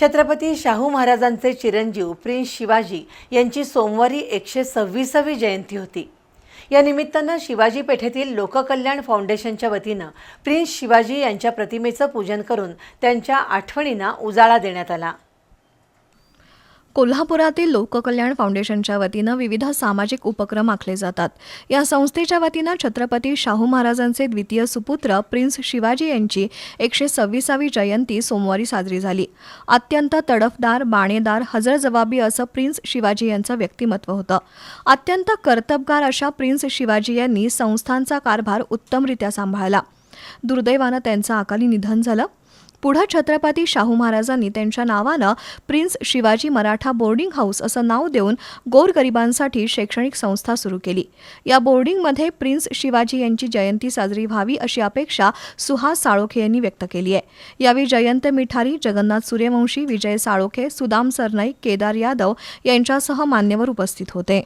छत्रपती शाहू महाराजांचे चिरंजीव प्रिन्स शिवाजी यांची सोमवारी एकशे सव्वीसावी जयंती होती. या निमित्तानं शिवाजी पेठेतील लोककल्याण फाउंडेशनच्या वतीनं प्रिन्स शिवाजी यांच्या प्रतिमेचं पूजन करून त्यांच्या आठवणींना उजाळा देण्यात आला. कोल्हापुरातील लोककल्याण फाउंडेशनच्या वतीनं विविध सामाजिक उपक्रम आखले जातात. या संस्थेच्या वतीनं छत्रपती शाहू महाराजांचे द्वितीय सुपुत्र प्रिन्स शिवाजी यांची एकशे सव्वीसावी जयंती सोमवारी साजरी झाली. अत्यंत तडफदार बाणेदार हजरजबाबी असं प्रिन्स शिवाजी यांचं व्यक्तिमत्व होतं. अत्यंत कर्तबगार अशा प्रिन्स शिवाजी यांनी संस्थांचा कारभार उत्तमरित्या सांभाळला. दुर्दैवानं त्यांचं अकाली निधन झालं. पुढं छत्रपती शाहू महाराजांनी त्यांच्या नावानं prince Shivaji Maratha boarding house असं नाव देऊन गोरगरिबांसाठी शैक्षणिक संस्था सुरू केली. या बोर्डिंगमध्ये प्रिन्स शिवाजी यांची जयंती साजरी व्हावी अशी अपेक्षा सुहास साळोखे यांनी व्यक्त केली आहे. यावेळी जयंत मिठारी जगन्नाथ सूर्यवंशी विजय साळोखे सुदाम सरनाईक केदार यादव यांच्यासह मान्यवर उपस्थित होते.